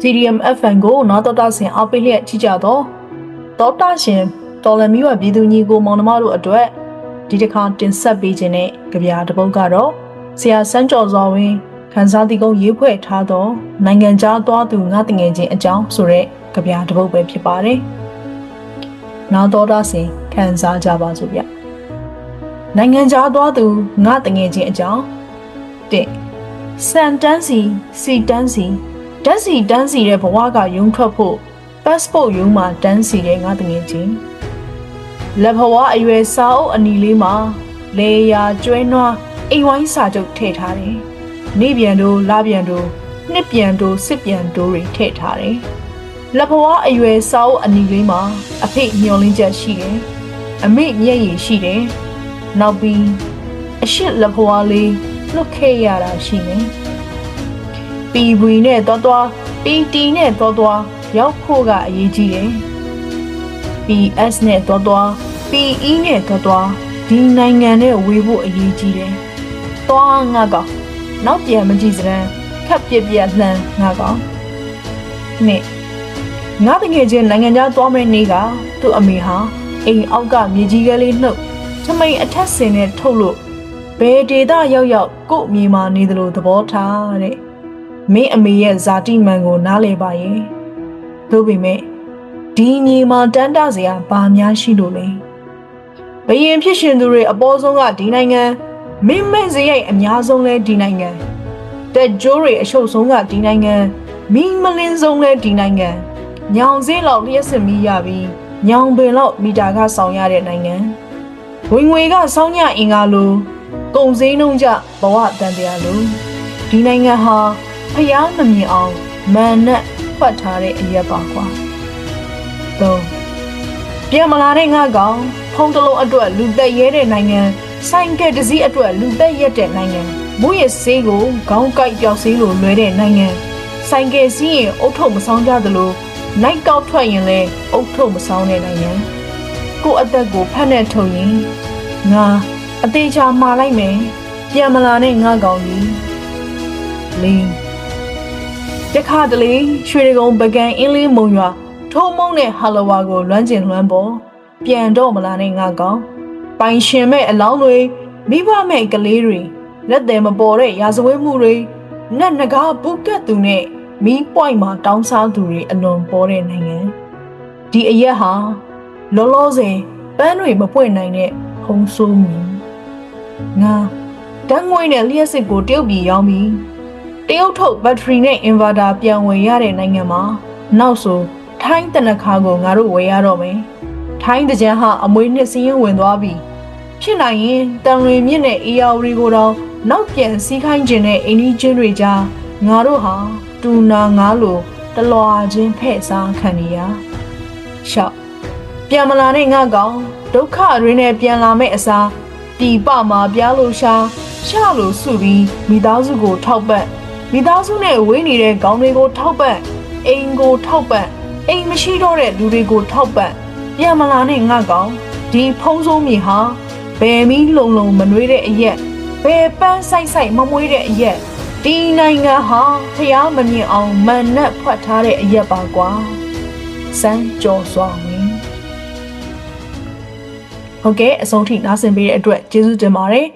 CDM FN ကိုနောက်တော့တာဆင်အားပေးလျက်ကြီးကြတော့ဒေါက်တာရှင်တော်လမီဝပြည်သူညီကိုမောင်နှမတို့အတွက်ဒီတစ်ခါတင်ဆက်ပေးခြင်းနဲ့ကြပြတစ်ပုဒ်ကတော့ဆရာစန်းကျော်စောဝင်းခန်းစားတီကုန်းရေးဖွဲ့ထားသောနိုင်ငံခြားသွားသူငါတငယ်ချင်းအကြောင်းဆိုတဲ့ကြပြတစ်ပုဒ်ပဲဖြစ်ပါတယ်။နောက်တော့တာဆင်ခန်းစားကြပါစို့ဗျ။နိုင်ငံခြားသွားသူငါတငယ်ချင်းအကြောင်းတဲ့ စန်တန်းစီစီတန်းစီဓာတ်စီတန်းစီတဲ့ဘဝကယုံထွက်ဖို့ passport ရုံးမှာတန်းစီတဲ့ငါတငယ်ချင်းလက်ဘဝအရွယ်စာအုပ်အနီလေးမှာလေယာကျွဲနွားအိမ်ဝိုင်းစာချုပ်ထည့်ထားတယ်။နေပြန်တို့လပြန်တို့နှစ်ပြန်တို့စစ်ပြန်တို့တွေထည့်ထားတယ်။လက်ဘဝအရွယ်စာအုပ်အနီလေးမှာအဖေမျောလင်းချက်ရှိတယ်။အမေမျက်ရည်ရှိတယ်။နောက်ပြီးအရှိလက်ဘဝလေးလွတ်ခဲ့ရတာရှိတယ်။ ပီဘွေနဲ့တွားတွားပီတီနဲ့တွားတွားရောက်ဖို့ကအရေးကြီးတယ်။ PS နဲ့တွားတွား PE နဲ့တွားတွားဒီနိုင်ငံနဲ့ဝေဖို့အရေးကြီးတယ်။တွားငါကောင်နောက်ပြန်မကြည့်စမ်းခက်ပြက်ပြက်လှမ်းငါကောင်နဲ့ငါတကယ်ချင်းနိုင်ငံခြားသွားမယ့်နေ့ကသူ့အမေဟာအိမ်အောက်ကမြေကြီးကလေးနှုတ်ချမိန်အထက်စင်နဲ့ထုတ်လို့ဘယ်ဒေတာရောက်ရောက်ကို့မြေမှာနေသလိုသဘောထားတဲ့ မင်းအမေရဲ့ဇာတိမှန်ကိုနားလဲပါရဲ့သို့ပေမဲ့ဒီမြေမှာတန်းတစရာဘာများရှိလို့လဲဘယင်ဖြစ်ရှင်သူတွေအပေါ်ဆုံးကဒီနိုင်ငံမင်းမဲ့စရိုက်အများဆုံးလဲဒီနိုင်ငံတက်ကြိုးတွေအရှုပ်ဆုံးကဒီနိုင်ငံမင်းမလင်းဆုံးလဲဒီနိုင်ငံညောင်စင်းလောက်လျှက်စင်မီရပြီးညောင်ပင်လောက်မီတာကဆောင်ရတဲ့နိုင်ငံဝင်ငွေကစောင်းညအင်္ဂါလို ကုံစင်းနှုံးကြဘဝတန်တရားလိုဒီနိုင်ငံဟာ ဖျားမမြင်အောင်မာနက်ဖွက်ထားတဲ့အရက်ပါကွာတော့ပြန်မလာတဲ့ငါကောင်ဖုံးတလုံးအတွက်လူသက်ရဲတဲ့နိုင်ငံဆိုင်ကယ်တစ်စီးအတွက်လူသက်ရက်တဲ့နိုင်ငံမူရစေးကိုခေါင်းကိုက်ပြောက်စေးလိုလွဲတဲ့နိုင်ငံဆိုင်ကယ်စီးရင်အုတ်ထုပ်မဆောင်ကြသလိုနိုင်ကောက်ထွက်ရင်လည်းအုတ်ထုပ်မဆောင်တဲ့နိုင်ငံကို့အသက်ကိုဖက်နဲ့ထုတ်ရင်ငါအသေးချာမှားလိုက်မယ်ပြန်မလာတဲ့ငါကောင်ကြီးလင်း တခါတလေရွှေကုံပကံအင်းလေးမုံရွာထိုးမုံတဲ့ဟာလဝါကိုလွမ်းကျင်လွမ်းပေါ်ပြန်တော့မလာတဲ့ငါကောင်ပိုင်ရှင်မဲ့အလောင်းတွေမိဘမဲ့ကလေးတွေလက်တယ်မပေါ်တဲ့ရာဇဝဲမှုတွေနတ်နဂါဘူးကတ်သူနဲ့မီးပွိုင်မှာတောင်းစားသူတွေအလွန်ပေါ်တဲ့နိုင်ငံဒီအရက်ဟာလောလောဆယ်ပန်းတွေမပွင့်နိုင်တဲ့ဟုံးဆိုးမြင်ငါဓာတ်ငွေနဲ့လျှက်စစ်ကိုတရုတ်ပြည်ရောက်ပြီးတ ရုတ်ထုတ်ဘက်ထရီနဲ့အင်ဗာတာပြန်ဝယ်ရတဲ့နိုင်ငံမှာနောက်ဆိုထိုင်းတနခါကိုငါတို့ဝယ်ရတော့မယ်ထိုင်းတကြံဟာအမွေနှစ်စည်းရင်ဝင်သွားပြီဖြစ်နိုင်ရင်တန်ရီမြင့်နဲ့အေယာဝရီကိုတော့နောက်ပြန်စီးခိုင်းခြင်းနဲ့အိန္ဒိချင်းတွေကြားငါတို့ဟာတူနာငါလိုတလွာချင်းဖဲ့စားခံနေရရှောက်ပြန်မလာတဲ့ငါကောင်ဒုက္ခရင်းနဲ့ပြန်လာမဲ့အစားတီပမှာပြားလို့ရှာချလို့စုပြီးမိသားစုကိုထောက်ပံ့ မိသားစုနဲ့ဝေးနေတဲ့ခေါင်းတွေကိုထောက်ပံ့အိမ်ကိုထောက်ပံ့အိမ်မရှိတော့တဲ့လူတွေကိုထောက်ပံ့ပြန်မလာနဲ့ငါကောင်ဒီဖုံးစိုးမြေဟာဘယ်မီလုံလုံမနှွေးတဲ့အရက်ဘယ်ပန်းဆိုင်ဆိုင်မမွေးတဲ့အရက်ဒီနိုင်ငံဟာဖျားမမြင်အောင်မန်နဲ့ဖွက်ထားတဲ့အရက်ပါကွာစမ်းကြော်စွာဝင်ဟုတ်ကဲ့အဆုံးထိနားဆင်ပေးတဲ့အတွက်ကျေးဇူးတင်ပါတယ်